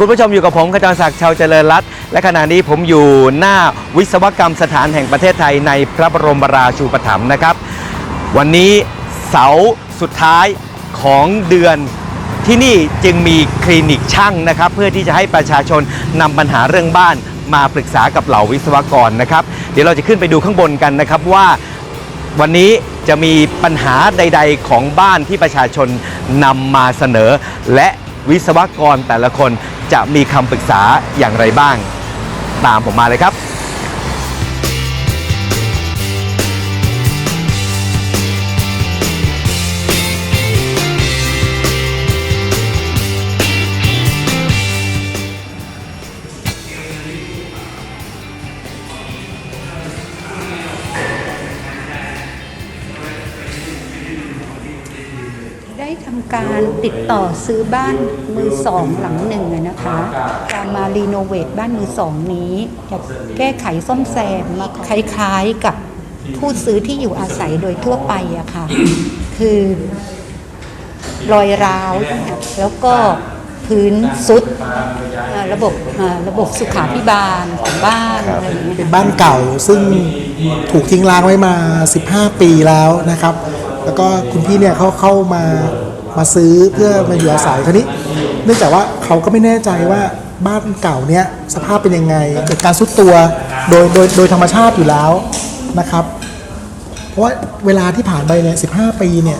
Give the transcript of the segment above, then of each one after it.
คุณผู้ชมอยู่กับผมขจรศักดิ์ชาวเจริญรัตน์และขณะนี้ผมอยู่หน้าวิศวกรรมสถานแห่งประเทศไทยในพระบรมราชูปถัมภ์นะครับ วันนี้เสาร์สุดท้ายของเดือนที่นี่จึงมีคลินิกช่างนะครับ เพื่อที่จะให้ประชาชนนำปัญหาเรื่องบ้านมาปรึกษากับเหล่าวิศวกรนะครับ เดี๋ยวเราจะขึ้นไปดูข้างบนกันนะครับว่าวันนี้จะมีปัญหาใด ๆ ของบ้านที่ประชาชนนำมาเสนอ และวิศวกรแต่ละคน จะมีคำปรึกษาอย่างไรบ้าง ตามผมมาเลยครับำการติดต่อซื้อบ้านมือสองหลังหนึ่งอะนะคะจะมารีโนเวทบ้านมือสองนี้จะแก้ไขซ่อมแซมมาคล้ายๆกับผู้ซื้อที่อยู่อาศัยโดยทั่วไปอะค่ะ คือรอยร้าวนะคะแล้วก็พื้นซุดเอ่อระบบเอ่อระบบสุขาพิบาลของบ้านอะไรอย่างเงี้ยเป็นบ้านเก่าซึ่งถูกทิ้งร้างไว้มา 15 ปีแล้วนะครับ แล้วก็คุณพี่เนี่ยเขาเข้ามา มาซื้อเพื่อมาอยู่อาศัยคราวนี้ เนื่องจากว่าเขาก็ไม่แน่ใจว่าบ้านเก่าเนี่ยสภาพเป็นยังไงเกิดการซุดตัวโดยโดยโดยธรรมชาติอยู่แล้วนะครับ เพราะว่าเวลาที่ผ่านไปเนี่ย15ปีเนี่ย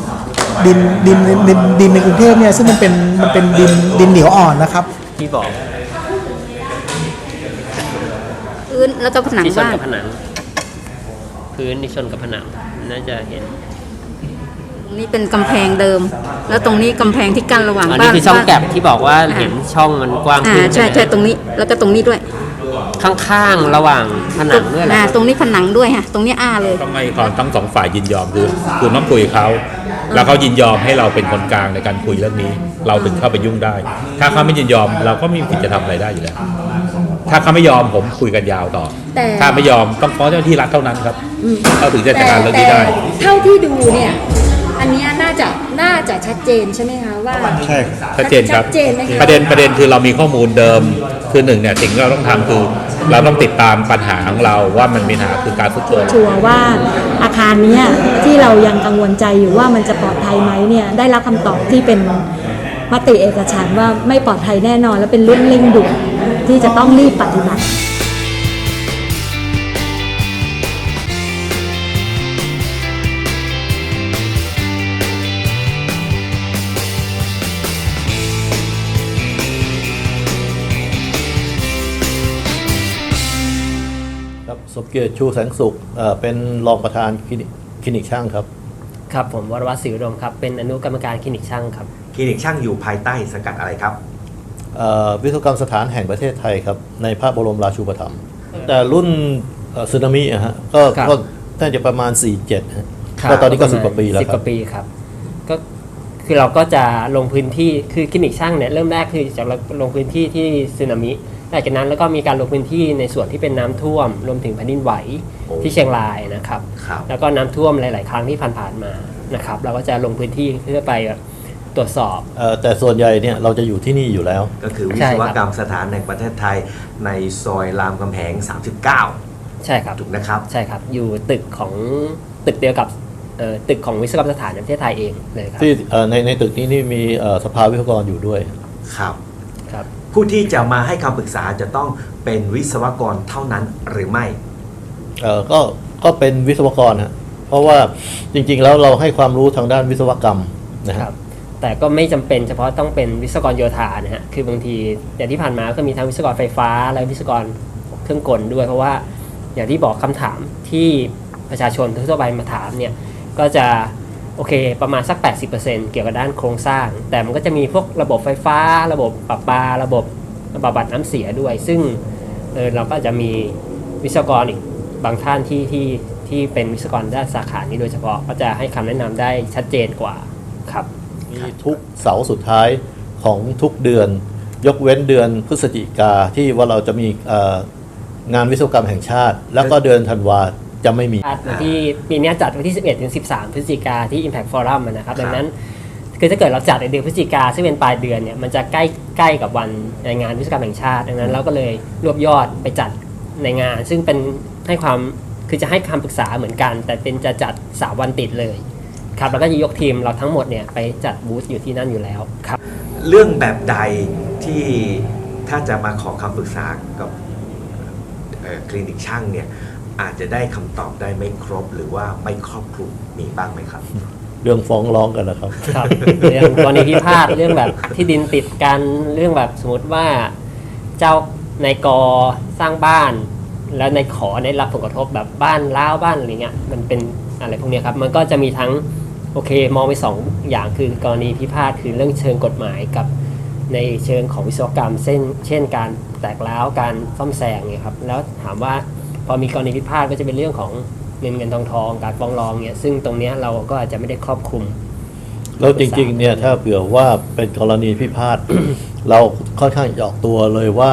ดินดินดินดินในกรุงเทพเนี่ยซึ่งมันเป็นมันเป็นดินดินเหนียวอ่อนนะครับที่บอกพื้นแล้วก็ผนังที่ชนบ้านกับผนัง พื้นที่ชนกับผนังน่าจะเห็นต รงนี้เป็นกำแพงเดิม แล้วตรงนี้กำแพงที่กั้นระหว่างอันบ้านี้นคือช่องบ้านแก็บที่บอกว่าเห็นช่องมันกว้างอ่าขึ้นใช่ไหมใช่ตรงนี้แล้วก็ตรงนี้ด้วยข้างๆระหว่างผนังด้วยแหละอ่าตรงนี้ผนังด้วยฮะตรงนี้อ้าเลย ต้องให้ความทั้งสองฝ่ายยินยอมคือคุณต้องคุยกับเขา แล้วเขายินยอมให้เราเป็นคนกลางในการคุยเรื่องนี้ เราถึงเข้าไปยุ่งได้ ถ้าเขาไม่ยินยอมเราก็ไม่มีสิทธิ์จะทำอะไรได้อยู่แล้ว ถ้าเขาไม่ยอมผมคุยกันยาวต่อ แต่ ถ้าไม่ยอมต้องฟ้องเจ้าหน้าที่รัฐเท่านั้นครับเขาถึงจะจัดการเรื่องนี้ได้ เท่าที่ดูเนี่ยอันเนี้ยน่าจะน่าจะชัดเจนใช่ไหมคะว่า ใช่ชัดเจนครับ ชัดเจนไหมคะ ประเด็นประเด็นคือเรามีข้อมูลเดิมคือหนึ่งเนี่ยสิ่งที่เราต้องทำคือ เราต้องติดตามปัญหาของเราว่ามันมีปัญหาคือการทุจริตชัวร์ว่าอาคารเนี้ยที่เรายังกังวลใจอยู่ว่ามันจะปลอดภัยไหมเนี่ยได้รับคำตอบที่เป็นมติเอกฉันท์ว่าไม่ปลอดภัยแน่นอน และเป็นเรื่องเร่งด่วนที่จะต้องรีบปฏิบัติ มเกียรติชูแสงสุขเอ่อเป็นรองประธานคลินิกคลินิกช่างครับ ครับผมวรวัตรศรีอุดมครับ เป็นอนุกรรมการคลินิกช่างครับ คลินิกช่างอยู่ภายใต้สังกัดอะไรครับเอ่อวิศวกรรมสถานแห่งประเทศไทยครับ ในพระบรมราชูปถัมภ์แต่รุ่นเอ่อสึนามิอะฮะก็ครับก็น่าจะประมาณ 47ฮะก็ตอนนี้ก็10กว่าปีแล้วสิบคกรับว่าปีครับก็ คือเราก็จะลงพื้นที่คือคลินิกช่างเนี่ยเริ่มแรกคือจากลงพื้นที่ที่สึนามิหลังจากนั้นแล้วก็มีการลงพื้นที่ในส่วนที่เป็นน้ำท่วม รวมถึงแผ่นดินไหวโอ้ที่เชียงรายนะครับ ครับ แล้วก็น้ำท่วมหลาย ๆ ครั้งที่ผ่านๆมานะครับ เราก็จะลงพื้นที่เพื่อไปตรวจสอบ เอ่อแต่ส่วนใหญ่เนี่ยเราจะอยู่ที่นี่อยู่แล้ว ก็คือวิใช่ศครับวกรรมสถานแห่งประเทศไทยในซอยรามคำแหง 39 ใช่ครับ ถูกนะครับ ใช่ครับ อยู่ตึกของตึกเดียวกับเอ่อ ตึกของวิศวกรรมสถานในประเทศไทยเองเลยครับที่เอ่อในในตึกนี้นี่มีเอ่อสภาวิศวกรอยู่ด้วยครับครับ ผู้ที่จะมาให้คำปรึกษาจะต้องเป็นวิศวกรเท่านั้นหรือไม่เอ่อก็ก็เป็นวิศวกรฮะเพราะว่าจริงๆแล้วเราให้ความรู้ทางด้านวิศวกรรมนะคครัรับบแต่ก็ไม่จำเป็นเฉพาะต้องเป็นวิศวกรโยธานะฮะ คือบางทีอย่างที่ผ่านมาก็มีทั้งวิศวกรไฟฟ้า และวิศวกรเครื่องกลด้วย เพราะว่าอย่างที่บอกคำถามที่ประชาชนทั่วไปมาถามเนี่ย ก็จะโอเคประมาณสัก 80%เกี่ยวกับด้านโครงสร้าง แต่มันก็จะมีพวกระบบไฟฟ้า ระบบประปา ระบบบำบัดน้ำเสียด้วย ซึ่งเเราก็จะมีวิศวกรอีกบางท่านที่ที่ที่เป็นวิศวกรด้านสาขานี้โดยเฉพาะก็จะให้คำแนะนำได้ชัดเจนกว่าครับมีทุกเสาร์สุดท้ายของทุกเดือน ยกเว้นเดือนพฤศจิกาที่ว่าเราจะมีงานวิศวกรรมแห่งชาติ แล้วก็เดือนธันวา จะไม่มีวันที่ปีเนี้ยจัดวันที่ 11 ถึง 13 พฤศจิกาที่ Impact Forum อะนะครับครับ ดังนั้น คือถ้าเกิดเราจัดในเดือนพฤศจิกาซึ่งเป็นปลายเดือนเนี่ยมันจะใกล้ใกล้กับวันในงานวิศวกรรมแห่งชาติ ดังนั้นเราก็เลยรวบยอดไปจัดในงาน ซึ่งเป็นให้ความคือจะให้คำปรึกษาเหมือนกัน แต่เป็นจะจัด 3 วันติดเลยครับแล้วก็จะยกทีมเราทั้งหมดเนี่ยไปจัดบูธอยู่ที่นั่นอยู่แล้วครับเรื่องแบบใดที่ถ้าจะมาขอคำปรึกษากับเอ่อคลินิกช่างเนี่ย อาจจะได้คำตอบได้ไม่ครบหรือว่าไม่ครอบคลุมมีบ้างไหมครับ เรื่องฟ้องร้องกันนะครับครับเรื่องกรณีพิพาทเรื่องแบบที่ดินติดกันเรื่องแบบสมมติว่าเจ้านายกสร้างบ้าน แล้วนายขอได้รับผลกระทบแบบบ้านล้าวบ้านอะไรเงี้ยมันเป็นอะไรพวกเนี้ยครับ มันก็จะมีทั้งโอเคมองไปสองอย่างคือกรณีพิพาทคือเรื่องเชิงกฎหมายกับในเชิงของวิศวกรรมเช่นเช่นการแตกร้าวการซ่อมแซมเนี่ยครับแล้วถามว่า พอมีกรณีพิพาทก็จะเป็นเรื่องของเงินเงินทองทองการฟ้องร้องเนี่ยซึ่งตรงนี้เราก็อาจจะไม่ได้ครอบคลุม แล้วจริงๆเนี่ยถ้าเผื่อว่าเป็นกรณีพิพาทเราค่อนข้างจะออกตัวเลยว่า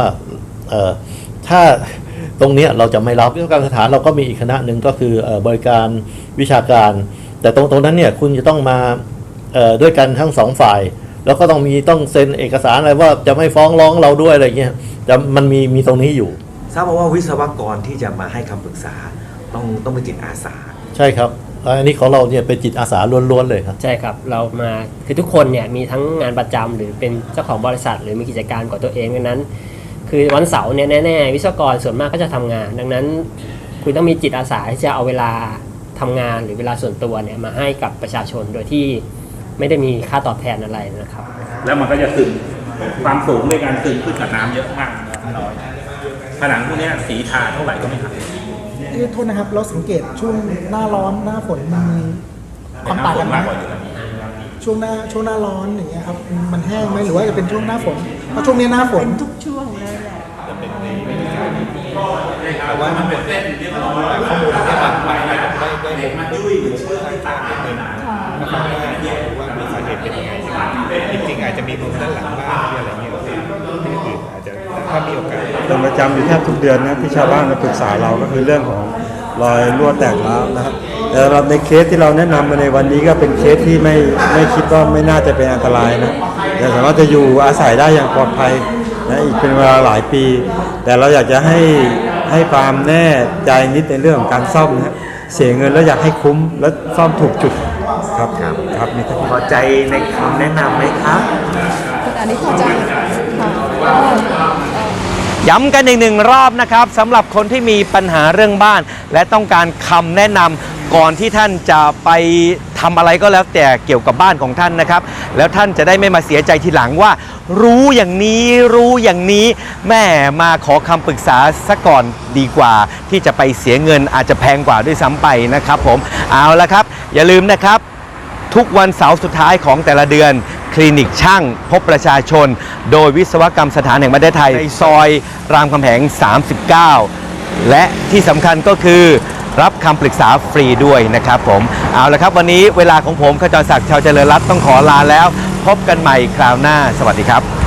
เออถ้าตรงนี้เราจะไม่รับวิศวกรรมสถานเราก็มีอีกคณะหนึ่งก็คืออบริการวิชาการ แต่ตรงตรงนั้นเนี่ยคุณจะต้องมาด้วยกันทั้งสองฝ่าย แล้วก็ต้องมีต้องเซ็นเอกสารอะไรว่าจะไม่ฟ้องร้องเราด้วยอะไรเงี้ยจะมันมีมีตรงนี้อยู่ ทราบมาว่าวิศวกรที่จะมาให้คำปรึกษาต้องต้องเป็นจิตอาสา ใช่ครับ อันนี้ของเราเนี่ยเป็นจิตอาสาล้วนๆเลยครับ ใช่ครับ เรามาคือทุกคนเนี่ยมีทั้งงานประจำหรือเป็นเจ้าของบริษัท หรือมีกิจการของตัวเองดังนั้น คือวันเสาร์เนี่ยแน่ๆวิศวกรส่วนมากก็จะทำงาน ดังนั้น คุณต้องมีจิตอาสาที่จะเอาเวลาทำงานหรือเวลาส่วนตัวเนี่ยมาให้กับประชาชนโดยที่ไม่ได้มีค่าตอบแทนอะไรนะครับ แล้วมันก็จะซึมความสูงในการซึมขึ้นกับน้ำเยอะมากนะครับน้อย ผนังพวกเนี้ยสีทาเท่าไหร่ก็ไม่หายเอ้ยโทษนะครับ เราสังเกตช่วงหน้าร้อนหน้าฝนมันมีความต่างกันไหมมากกว่าอยู่แล้วช่วงหน้าช่วงหน้าร้อนอย่างเงี้ยครับมันแห้งไหมหรือว่าจะเป็นช่วงหน้าฝนเพราะช่วงนี้หน้าฝนทุกช่วงเลยแหละจริงๆอาจจะมีมุมด้านหลังบ้างที่อะไรเงี้ยที่อื่นอาจจะถ้ามีโอกาส เป็นประจำอยู่แทบทุกเดือนนะที่ชาวบ้านมาปรึกษาเราก็คือเรื่องของรอยรั่วแตกร้าวนะครับแต่เราในเคสที่เราแนะนำมาในวันนี้ก็เป็นเคสที่ไม่ไม่คิดว่าไม่น่าจะเป็นอันตรายนะแต่สามารถจะอยู่อาศัยได้อย่างปลอดภัยนะอีกเป็นเวลาหลายปี แต่เราอยากจะให้ให้ความแน่ใจนิดในเรื่องของการซ่อมนะเสียเงินแล้วอยากให้คุ้มและซ่อมถูกจุดครับครับนี่ครับพอใจในคำแนะนำไหมครับ อันนี้พอใจค่ะ ย้ำกันอีกหนึ่งรอบนะครับสำหรับคนที่มีปัญหาเรื่องบ้าน และต้องการคำแนะนำก่อนที่ท่านจะไปทำอะไรก็แล้วแต่เกี่ยวกับบ้านของท่านนะครับ แล้วท่านจะได้ไม่มาเสียใจทีหลังว่า รู้อย่างนี้รู้อย่างนี้แม่มาขอคำปรึกษาซะก่อนดีกว่า ที่จะไปเสียเงินอาจจะแพงกว่าด้วยซ้ำไปนะครับ ผมเอาละครับ อย่าลืมนะครับ ทุกวันเสาร์สุดท้ายของแต่ละเดือน คลินิกช่างพบประชาชน โดยวิศวกรรมสถานแห่งประเทศไทยในซอยรามคำแหง 39 และที่สำคัญก็คือรับคำปรึกษาฟรีด้วยนะครับผม เอาละครับวันนี้เวลาของผมขจรศักดิ์ชาวเจริญรัตน์ต้องขอลาแล้ว พบกันใหม่คราวหน้า สวัสดีครับ